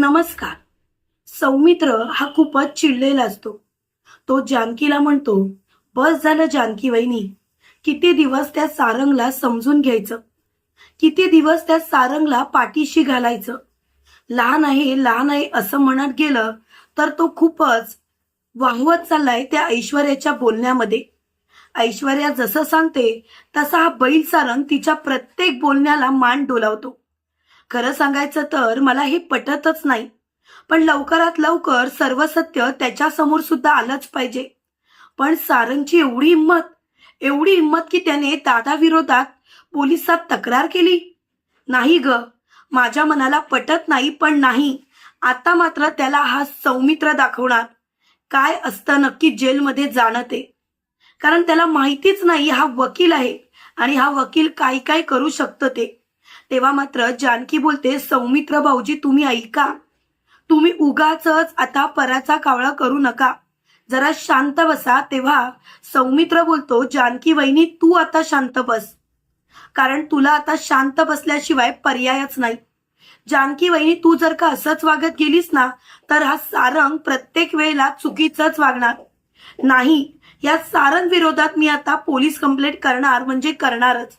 नमस्कार. सौमित्र हा खूपच चिडलेला असतो. तो जानकीला म्हणतो बस झालं जानकी वहिनी. किती दिवस त्या सारंगला समजून घ्यायचं? किती दिवस त्या सारंगला पाठीशी घालायचं? लहान आहे लहान आहे असं म्हणत गेलं तर तो खूपच वाहवत चाललाय त्या ऐश्वर्याच्या बोलण्यामध्ये. ऐश्वर्या जसं सांगते तसा हा बैल सारंग तिच्या प्रत्येक बोलण्याला मान डोलावतो. खरं सांगायचं तर मला हे पटतच नाही. पण लवकरात लवकर सर्व सत्य त्याच्यासमोर सुद्धा आलंच पाहिजे. पण सारंगची एवढी हिंमत एवढी हिंमत की त्याने दादा विरोधात पोलिसात तक्रार केली? नाही ग. माझ्या मनाला पटत नाही पण नाही. आता मात्र त्याला हा सौमित्र दाखवणार. काय असतं नक्की जेलमध्ये जाणं ते. कारण त्याला माहितीच नाही हा वकील आहे आणि हा वकील काय काय करू शकतं ते. तेव्हा मात्र जानकी बोलते सौमित्र भाऊजी तुम्ही ऐका. तुम्ही उगाच आता पराचा कावळा करू नका. जरा शांत बसा. तेव्हा सौमित्र बोलतो जानकी वहिनी तू आता शांत बस. कारण तुला आता शांत बसल्याशिवाय पर्यायच नाही. जानकी वहिनी तू जर का असंच वागत गेलीस ना तर हा सारंग प्रत्येक वेळेला चुकीचंच वागणार. नाही या सारंग विरोधात मी आता पोलीस कंप्लेंट करणार म्हणजे करणारच.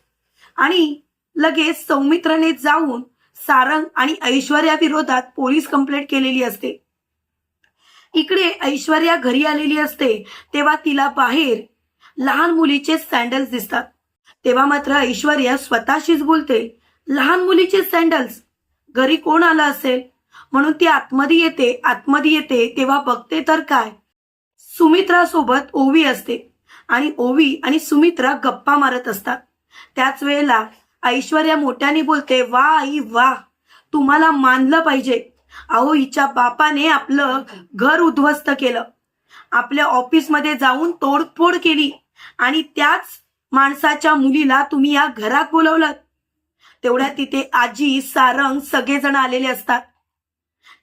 आणि लगेच सौमित्रने जाऊन सारंग आणि ऐश्वर्या विरोधात पोलीस कंप्लेंट केलेली असते. इकडे ऐश्वर्या घरी आलेली असते तेव्हा तिला बाहेर लहान मुलीचे सँडल्स दिसतात. तेव्हा मात्र ऐश्वर्या स्वतःशीच बोलते लहान मुलीचे सँडल्स घरी कोण आलं असेल म्हणून ती आतमध्ये येते आतमध्ये येते तेव्हा बघते तर काय? सुमित्रा सोबत ओवी असते आणि ओवी आणि सुमित्रा गप्पा मारत असतात. त्याच वेळेला ऐश्वर्या मोठ्याने बोलते वा आई वा. तुम्हाला मानलं पाहिजे. अहो हिच्या बापाने आपलं घर उद्ध्वस्त केलं. आपल्या ऑफिसमध्ये जाऊन तोडफोड केली आणि त्याच माणसाच्या मुलीला तुम्ही या घरात बोलवलं. तेवढ्या तिथे आजी सारंग सगळेजण आलेले असतात.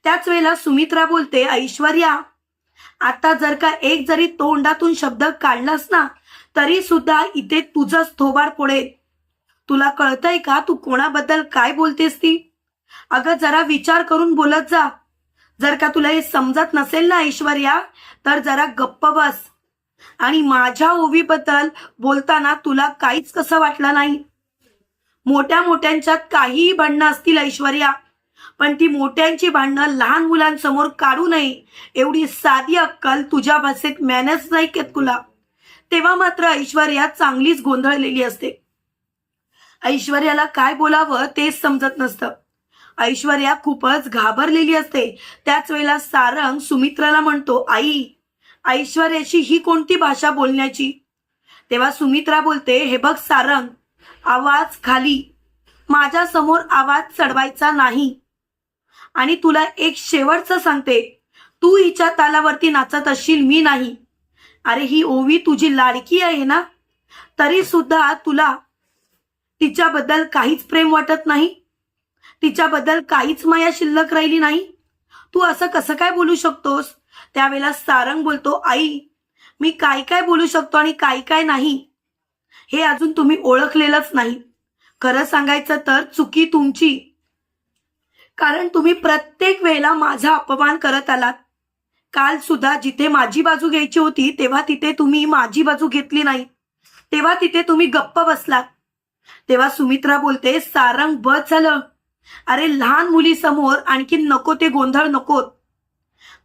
त्याच वेळेला सुमित्रा बोलते ऐश्वर्या आता जर का एक जरी तोंडातून शब्द काढलास ना तरी सुद्धा इथे तुझंच थोबाड पडेल. तुला कळतंय का तू कोणाबद्दल काय बोलतेस ती? अगं जरा विचार करून बोलत जा. जर का तुला हे समजत नसेल ना ऐश्वर्या तर जरा गप्प बस. आणि माझ्या ओवीबद्दल बोलताना तुला काहीच कसं वाटलं नाही? मोठ्या मोठ्यांच्यात काहीही भांडणं असतील ऐश्वर्या. पण ती मोठ्यांची भांडणं लहान मुलांसमोर काढू नये. एवढी साधी अक्कल तुझ्या भाषेत मॅनेज नाही केत तुला. तेव्हा मात्र ऐश्वर्या चांगलीच गोंधळलेली असते. ऐश्वर्याला काय बोलावं तेच समजत नसतं. ऐश्वर्या खूपच घाबरलेली असते. त्याच वेळेला सारंग सुमित्राला म्हणतो आई ऐश्वर्याची ही कोणती भाषा बोलण्याची? तेव्हा सुमित्रा बोलते हे बघ सारंग आवाज खाली. माझ्यासमोर आवाज चढवायचा नाही. आणि तुला एक शेवटचं सांगते. तू हिच्या तालावरती नाचत असशील मी नाही. अरे ही ओवी तुझी लाडकी आहे ना? तरी सुद्धा तुला तिच्याबद्दल काहीच प्रेम वाटत नाही. तिच्याबद्दल काहीच माया शिल्लक राहिली नाही. तू असं कसं काय बोलू शकतोस? त्यावेळेला सारंग बोलतो आई मी काय काय बोलू शकतो आणि काय काय नाही? हे अजून तुम्ही ओळखलेलंच नाही. खरं सांगायचं तर चुकी तुमची. कारण तुम्ही प्रत्येक वेळेला माझा अपमान करत आलात. काल सुद्धा जिथे माझी बाजू घ्यायची होती तेव्हा तिथे तुम्ही माझी बाजू घेतली नाही. तेव्हा तिथे तुम्ही गप्प बसलात. तेव्हा सुमित्रा बोलते सारंग बस झालं. अरे लहान मुलीसमोर आणखी नको ते गोंधळ नकोत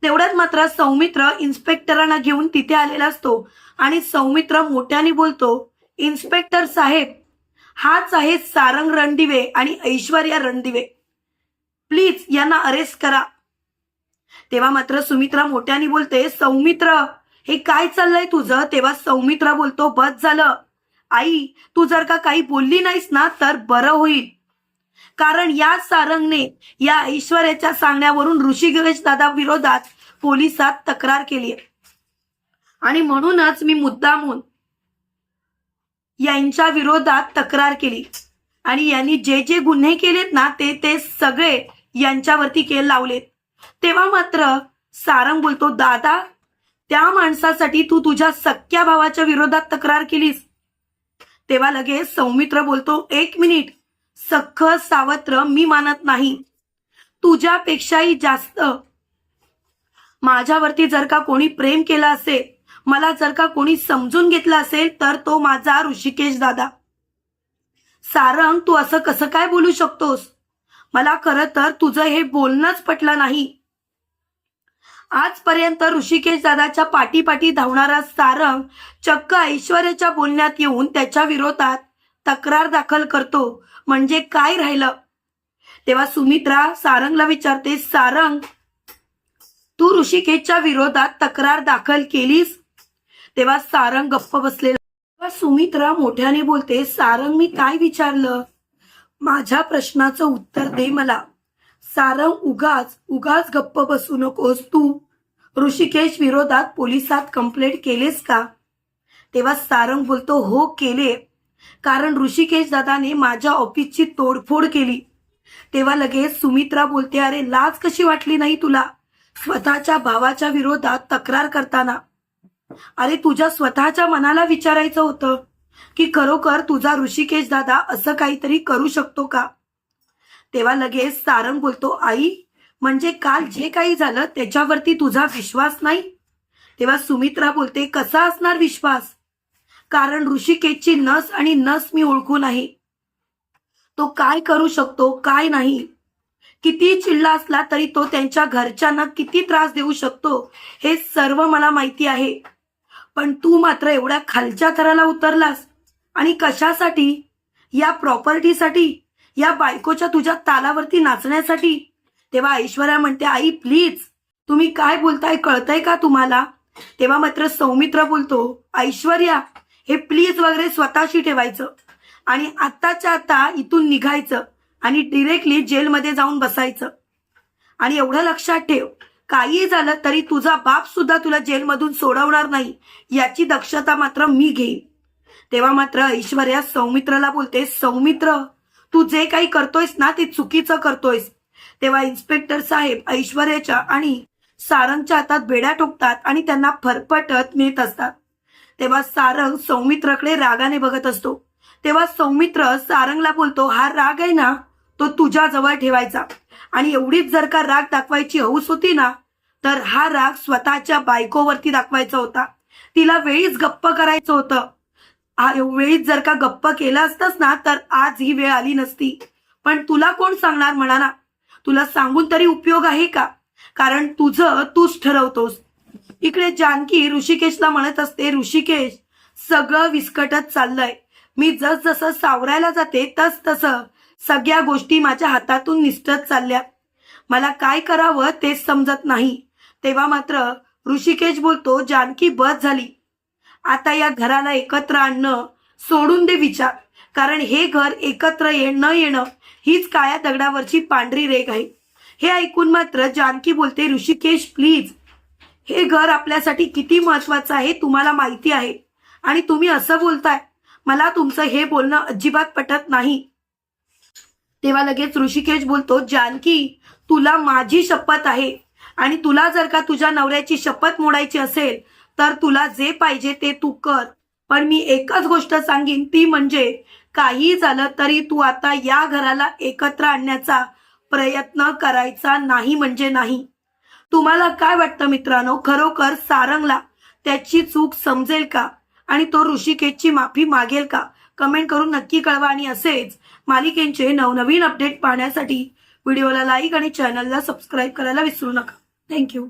तेवढ्यात मात्र सौमित्र इन्स्पेक्टरांना घेऊन तिथे आलेला असतो आणि सौमित्र मोठ्याने बोलतो इन्स्पेक्टर साहेब हाच आहे सारंग रणदिवे आणि ऐश्वर्या रणदिवे. प्लीज यांना अरेस्ट करा. तेव्हा मात्र सुमित्रा मोठ्याने बोलते सौमित्र हे काय चाललंय तुझं? तेव्हा सौमित्रा बोलतो बस झालं. आई तू जर का काही बोलली नाहीस ना तर बरं होईल. कारण या सारंगने या ऐश्वर्याच्या सांगण्यावरून ऋषिकेश दादा विरोधात पोलिसात तक्रार केली आहे. आणि म्हणूनच मी मुद्दामून यांच्या विरोधात तक्रार केली. आणि यांनी जे जे गुन्हे केलेत ना ते ते सगळे यांच्यावरती केल लावलेत. तेव्हा मात्र सारंग बोलतो दादा त्या माणसासाठी तू तुझ्या सख्या भावाच्या विरोधात तक्रार केलीस. तेव्हा लगेच सौमित्र बोलतो एक मिनिट सख्ख सावत्र मी मानत नाही. तुझ्यापेक्षाही जास्त. माझ्यावरती जर का कोणी प्रेम केलं असेल मला जर का कोणी समजून घेतलं असेल तर तो माझा ऋषिकेश दादा. सारंग तू असं कसं काय बोलू शकतोस? मला खरं तर तुझं हे बोलणंच पटलं नाही. आजपर्यंत ऋषिकेश दादाच्या पाठीपाठी पाठी धावणारा सारंग चक्क ऐश्वर्याच्या बोलण्यात येऊन त्याच्या विरोधात तक्रार दाखल करतो. म्हणजे काय राहिलं? तेव्हा सुमित्रा सारंगला विचारते सारंग तू ऋषिकेशच्या विरोधात तक्रार दाखल केलीस? तेव्हा सारंग गप्प बसलेला तेव्हा सुमित्रा मोठ्याने बोलते सारंग मी काय विचारलं? माझ्या प्रश्नाचं उत्तर दे मला. सारंग उगाच उगाच गप्प बसू नकोस तू. ऋषिकेश विरोधात पोलिसात कंप्लेंट केलेस का? तेव्हा सारंग बोलतो हो केले. कारण ऋषिकेश दादाने माझ्या ऑफिसची तोडफोड केली. तेव्हा लगेच सुमित्रा बोलते अरे लाज कशी वाटली नाही तुला? स्वतःच्या भावाच्या विरोधात तक्रार करताना. अरे तुझ्या स्वतःच्या मनाला विचारायचं होतं की खरोखर तुझा ऋषिकेश दादा असं काहीतरी करू शकतो का? तेव्हा लगेच सारंग बोलतो आई म्हणजे काल जे काही झालं त्याच्यावरती तुझा विश्वास नाही? तेव्हा सुमित्रा बोलते कसा असणार विश्वास? कारण ऋषिकेशची नस आणि नस मी ओळखून आहे तो काय करू शकतो काय नाही? किती चिडला असला तरी तो त्यांच्या घरच्यांना किती त्रास देऊ शकतो हे सर्व मला माहिती आहे. पण तू मात्र एवढ्या खालच्या थराला उतरलास. आणि कशासाठी? या प्रॉपर्टीसाठी? या बायकोच्या तुझ्या तालावरती नाचण्यासाठी? तेव्हा ऐश्वर्या म्हणते आई प्लीज तुम्ही काय बोलताय? कळतंय का तुम्हाला? तेव्हा मात्र सौमित्र बोलतो ऐश्वर्या हे प्लीज वगैरे स्वतःशी ठेवायचं आणि आत्ताच्या आता इथून निघायचं आणि डिरेक्टली जेलमध्ये जाऊन बसायचं. आणि एवढं लक्षात ठेव काही झालं तरी तुझा बाप सुद्धा तुला जेलमधून सोडवणार नाही याची दक्षता मात्र मी घेईन. तेव्हा मात्र ऐश्वर्या सौमित्रला बोलते सौमित्र तू जे काही करतोयस ना ते चुकीचं करतोयस. तेव्हा इन्स्पेक्टर साहेब ऐश्वर्याच्या आणि सारंगच्या हातात बेड्या ठोकतात आणि त्यांना फरफटत नेत असतात. तेव्हा सारंग सौमित्रकडे रागाने बघत असतो. तेव्हा सौमित्र सारंगला बोलतो हा राग आहे ना तो तुझ्या जवळ ठेवायचा. आणि एवढीच जर का राग दाखवायची हौस होती ना तर हा राग स्वतःच्या बायकोवरती दाखवायचा होता. तिला वेळीच गप्प करायचं होतं. वेळीच जर का गप्प केलं असतंस ना तर आज ही वेळ आली नसती. पण तुला कोण सांगणार म्हणा ना? तुला सांगून तरी उपयोग आहे का? कारण तुझं तूच ठरवतोस. इकडे जानकी ऋषिकेशला म्हणत असते ऋषिकेश सगळं विस्कटत चाललंय. मी जस जसं सावरायला जाते तस तसं सगळ्या गोष्टी माझ्या हातातून निसटत चालल्या. मला काय करावं तेच समजत नाही. तेव्हा मात्र ऋषिकेश बोलतो जानकी बस झाली. आता या घराला एकत्र आणणं सोडून दे विचार. कारण हे घर एकत्र ये न येणं हीच काळ्या दगडावरची पांढरी रेग आहे. हे ऐकून मात्र जानकी बोलते ऋषिकेश प्लीज हे घर आपल्यासाठी किती महत्वाचं आहे तुम्हाला माहिती आहे. आणि तुम्ही असं बोलताय. मला तुमचं हे बोलणं अजिबात पटत नाही. तेव्हा लगेच ऋषिकेश बोलतो जानकी तुला माझी शपथ आहे. आणि तुला जर का तुझ्या नवऱ्याची शपथ मोडायची असेल तर तुला जे पाहिजे ते तू कर. पण मी एकच गोष्ट सांगेन ती म्हणजे काही झालं तरी तू आता या घराला एकत्र आणण्याचा प्रयत्न करायचा नाही म्हणजे नाही. तुम्हाला काय वाटतं मित्रांनो? खरोखर सारंगला त्याची चूक समजेल का? आणि तो ऋषिकेशची माफी मागेल का? कमेंट करून नक्की कळवा. आणि असेच मालिकेंचे नवनवीन अपडेट पाहण्यासाठी व्हिडिओला लाईक आणि चॅनलला सबस्क्राईब करायला विसरू नका. थँक्यू